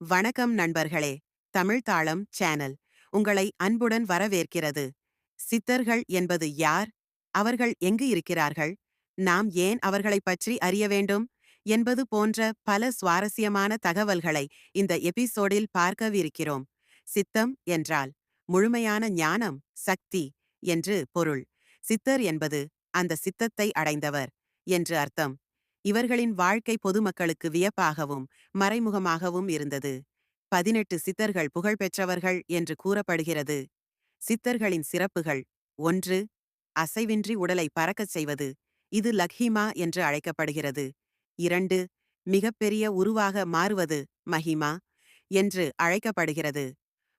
வணக்கம் நண்பர்களே. தமிழ் தாளம் சேனல் உங்களை அன்புடன் வரவேற்கிறது. சித்தர்கள் என்பது யார்? அவர்கள் எங்கு இருக்கிறார்கள்? நாம் ஏன் அவர்களைப் பற்றி அறிய வேண்டும்? என்பது போன்ற பல சுவாரஸ்யமான தகவல்களை இந்த எபிசோடில் பார்க்கவிருக்கிறோம். சித்தம் என்றால் முழுமையான ஞானம் சக்தி என்று பொருள். சித்தர் என்பது அந்த சித்தத்தை அடைந்தவர் என்று அர்த்தம். இவர்களின் வாழ்க்கை பொதுமக்களுக்கு வியப்பாகவும் மறைமுகமாகவும் இருந்தது. பதினெட்டு சித்தர்கள் புகழ்பெற்றவர்கள் என்று கூறப்படுகிறது. சித்தர்களின் சிறப்புகள் ஒன்று அசைவின்றி உடலை பறக்கச் செய்வது இது லக்ஹிமா என்று அழைக்கப்படுகிறது. இரண்டு மிகப்பெரிய உருவாக மாறுவது மஹிமா என்று அழைக்கப்படுகிறது.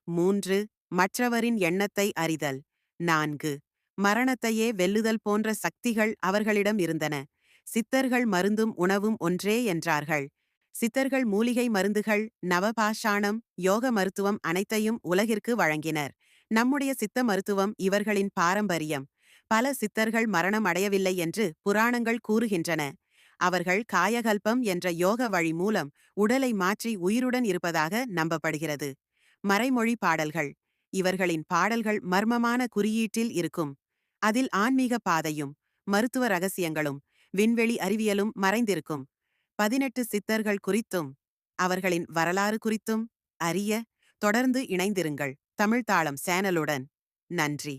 மூன்று மற்றவரின் எண்ணத்தை அறிதல். நான்கு மரணத்தையே வெல்லுதல் போன்ற சக்திகள் அவர்களிடம் இருந்தன. சித்தர்கள் மருந்தும் உணவும் ஒன்றே என்றார்கள். சித்தர்கள் மூலிகை மருந்துகள் நவபாஷாணம் யோக மருத்துவம் அனைத்தையும் உலகிற்கு வழங்கினர். நம்முடைய சித்த மருத்துவம் இவர்களின் பாரம்பரியம். பல சித்தர்கள் மரணம் அடையவில்லை என்று புராணங்கள் கூறுகின்றன. அவர்கள் காயகல்பம் என்ற யோக வழி மூலம் உடலை மாற்றி உயிருடன் இருப்பதாக நம்பப்படுகிறது. மறைமொழி பாடல்கள். இவர்களின் பாடல்கள் மர்மமான குறியீட்டில் இருக்கும். அதில் ஆன்மீக பாதையும் மருத்துவ ரகசியங்களும் விண்வெளி அறிவியலும் மறைந்திருக்கும். பதினெட்டு சித்தர்கள் குறித்தும் அவர்களின் வரலாறு குறித்தும் அறிய தொடர்ந்து இணைந்திருங்கள். தமிழ்தாளம் சேனலுடன். நன்றி.